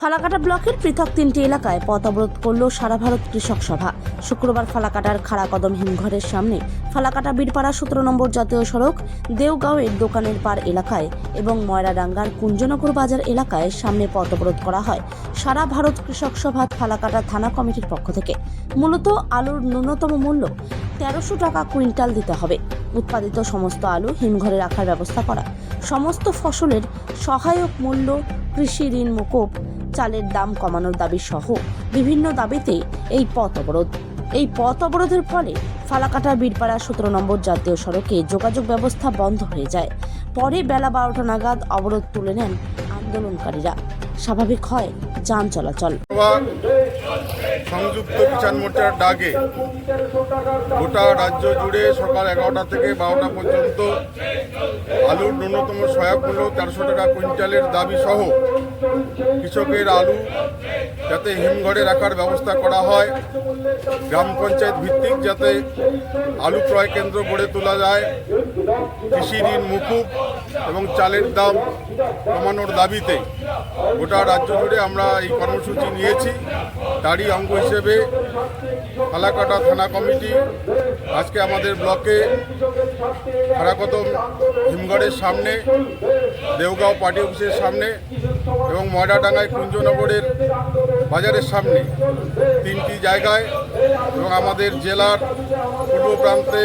ফালাকাটা ব্লকের পৃথক তিনটি এলাকায় পথ অবরোধ করল সারা ভারত কৃষক সভা। শুক্রবার ফালাকাটার খাড়াকদম হিমঘরের সামনে ফালাকাটা বীরপাড়া সতেরো নম্বর জাতীয় সড়ক দেওগাঁওয়ের দোকানের পার এলাকায় এবং ময়রাডাঙ্গার কুঞ্জনগর বাজার এলাকায় সামনে পথ অবরোধ করা হয়। সারা ভারত কৃষক সভা ফালাকাটা থানা কমিটির পক্ষ থেকে। মূলত আলুর ন্যূনতম মূল্য তেরোশো টাকা কুইন্টাল দিতে হবে। উৎপাদিত সমস্ত আলু হিমঘরে রাখার ব্যবস্থা করা। সমস্ত ফসলের সহায়ক মূল্য কৃষি ঋণ মুকুব চালের দাম কমানোর দাবি সহ বিভিন্ন দাবিতে এই পথ অবরোধ। এই পথ অবরোধের ফলে ফালাকাটা বীরপাড়া সতেরো নম্বর জাতীয় সড়কে যোগাযোগ ব্যবস্থা বন্ধ হয়ে যায়। পরে বেলা বারোটা নাগাদ অবরোধ তুলে নেন আন্দোলনকারীরা। স্বাভাবিক হয় যান চলাচল। সংযুক্ত কিষাণ মোর্চার ডাকে গোটা রাজ্য জুড়ে সকাল এগারোটা থেকে বারোটা পর্যন্ত আলুর ন্যূনতম সহায়ক মূল্য তেরোশো টাকা কুইন্টালের দাবি সহ কৃষকের আলু যাতে হিমঘরে রাখার ব্যবস্থা করা হয়। গ্রাম পঞ্চায়েত ভিত্তিক যাতে আলু ক্রয় কেন্দ্র গড়ে তোলা যায়। কৃষি ঋণ মুকুব এবং চালের দাম কমানোর দাবিতে গোটা রাজ্য জুড়ে আমরা এই কর্মসূচি নিয়েছি। তারই অঙ্গ হিসেবে ফালাকাটা থানা কমিটি আজকে আমাদের ব্লকে খারাকদম হিমঘরের সামনে, দেওগাঁও পার্টি অফিসের সামনে এবং ময়নাডাঙ্গায় কুঞ্জনগরের বাজারের সামনে তিনটি জায়গায় এবং আমাদের জেলার পূর্ব প্রান্তে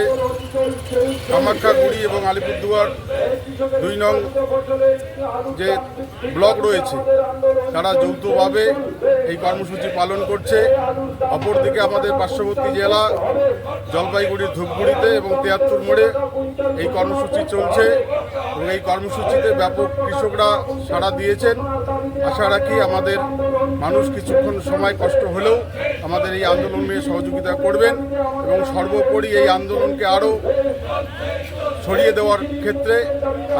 কামাখ্যাগুড়ি এবং আলিপুরদুয়ার দুই নং যে ব্লক রয়েছে, তারা যৌথভাবে এই কর্মসূচি পালন করছে। অপরদিকে আমাদের পার্শ্ববর্তী জেলা জলপাইগুড়ির ধূপগুড়িতে এবং তিয়াত্তর মোড়ে এই কর্মসূচি চলছে এবং এই কর্মসূচিতে ব্যাপক কৃষকরা সাড়া দিয়েছেন। আশা রাখি আমাদের মানুষ কিছুক্ষণ সময় কষ্ট হলেও আমাদের এই আন্দোলনে সহযোগিতা করবেন এবং সর্বোপরি এই আন্দোলনকে আরও ছড়িয়ে দেওয়ার ক্ষেত্রে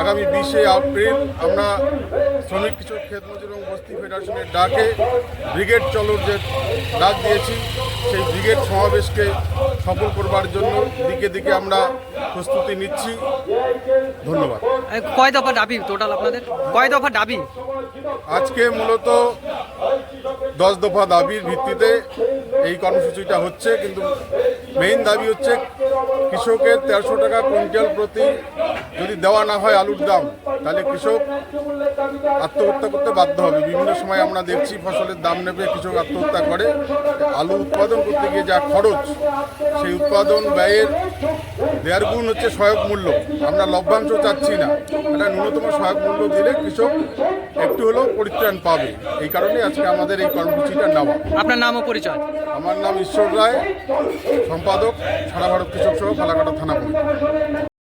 আগামী বিশে এপ্রিল আমরা শ্রমিক কৃষক ক্ষেত মজুর এবং বস্তি ফেডারেশনের ডাকে ব্রিগেড চলোর যে ডাক দিয়েছি সেই ব্রিগেড সমাবেশকে সফল করবার জন্য দিকে দিকে আমরা প্রস্তুতি নিচ্ছি। ধন্যবাদ। কয় দফা দাবি টোটাল আপনাদের? কয় দফা দাবি? আজকে মূলত দশ দফা দাবির ভিত্তিতে এই কর্মসূচিটা হচ্ছে কিন্তু মেইন দাবি হচ্ছে কৃষকের তেরোশো টাকা কুইন্টাল প্রতি যদি দেওয়া না হয় আলুর দাম তাহলে কৃষক আত্মহত্যা করতে বাধ্য হবে। বিভিন্ন সময় আমরা দেখছি ফসলের দাম নেবে কৃষক আত্মহত্যা করে। আলু উৎপাদন করতে গিয়ে যা খরচ সেই উৎপাদন ব্যয়ের দেড় গুণ হচ্ছে সহায়ক মূল্য। আমরা লভ্যাংশ চাচ্ছি না। একটা ন্যূনতম সহায়ক মূল্য দিলে কৃষক একটু হলেও পরিত্রাণ পাবে। এই কারণে আজকে আমাদের এই কর্মসূচিটা নেওয়া। আপনার নাম ও পরিচয়? আমার নাম ঈশ্বর রায়। সম্পাদক সারা ভারত কৃষক সহ ফালাকাটা থানা কমিটি।